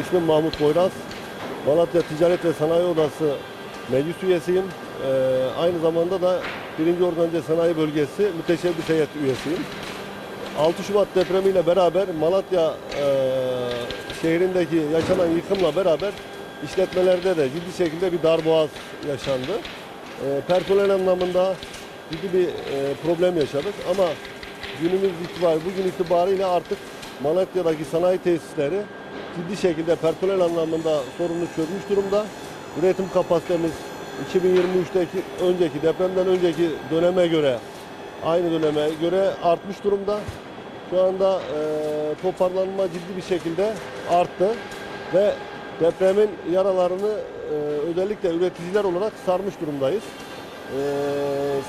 İsmim Mahmut Boyraz. Malatya Ticaret ve Sanayi Odası meclis üyesiyim. Ee, aynı zamanda da 1. Organize Sanayi Bölgesi müteşebbis heyet üyesiyim. 6 Şubat depremiyle beraber Malatya e, şehrindeki yaşanan yıkımla beraber işletmelerde de ciddi şekilde bir darboğaz yaşandı. E, personel anlamında ciddi bir e, problem yaşadık ama günümüz itibariyle, bugün itibariyle artık Malatya'daki sanayi tesisleri ciddi şekilde personel anlamında sorunu çözmüş durumda. Üretim kapasitemiz 2023'teki önceki depremden önceki döneme göre aynı döneme göre artmış durumda. Şu anda e, toparlanma ciddi bir şekilde arttı ve depremin yaralarını e, özellikle üreticiler olarak sarmış durumdayız. E,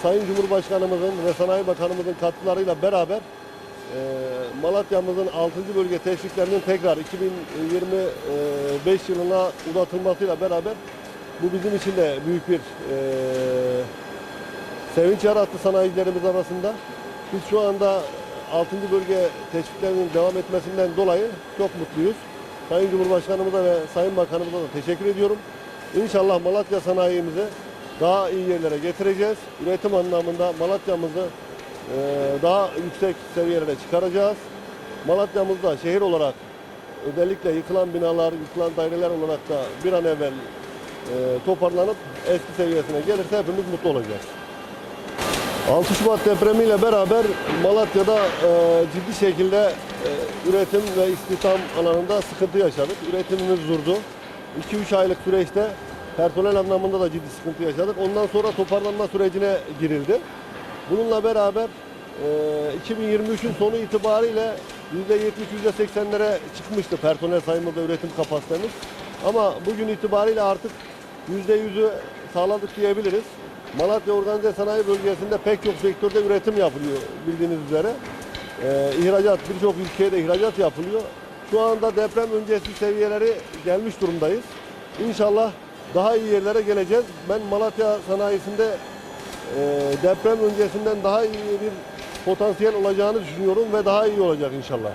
Sayın Cumhurbaşkanımızın ve Sanayi Bakanımızın katkılarıyla beraber e, Malatya'mızın 6. bölge teşviklerinin tekrar 2025 yılına uzatılmasıyla beraber bu bizim için de büyük bir e, sevinç yarattı sanayicilerimiz arasında. Biz şu anda 6. bölge teşviklerinin devam etmesinden dolayı çok mutluyuz. Sayın Cumhurbaşkanımıza ve Sayın Bakanımıza da teşekkür ediyorum. İnşallah Malatya sanayimizi daha iyi yerlere getireceğiz. Üretim anlamında Malatya'mızı daha yüksek seviyelere çıkaracağız. Malatya'mızda şehir olarak özellikle yıkılan binalar, yıkılan daireler olarak da bir an evvel e, toparlanıp eski seviyesine gelirse hepimiz mutlu olacağız. 6 Şubat depremiyle beraber Malatya'da e, ciddi şekilde e, üretim ve istihdam alanında sıkıntı yaşadık. Üretimimiz durdu. 2-3 aylık süreçte personel anlamında da ciddi sıkıntı yaşadık. Ondan sonra toparlanma sürecine girildi. Bununla beraber e, 2023'ün sonu itibariyle %70, %80'lere çıkmıştı personel sayımız ve üretim kapasitemiz. Ama bugün itibariyle artık %100'ü sağladık diyebiliriz. Malatya Organize Sanayi Bölgesi'nde pek çok sektörde üretim yapılıyor bildiğiniz üzere. Ee, ihracat, birçok ülkeye de ihracat yapılıyor. Şu anda deprem öncesi seviyeleri gelmiş durumdayız. İnşallah daha iyi yerlere geleceğiz. Ben Malatya sanayisinde deprem öncesinden daha iyi bir potansiyel olacağını düşünüyorum ve daha iyi olacak inşallah.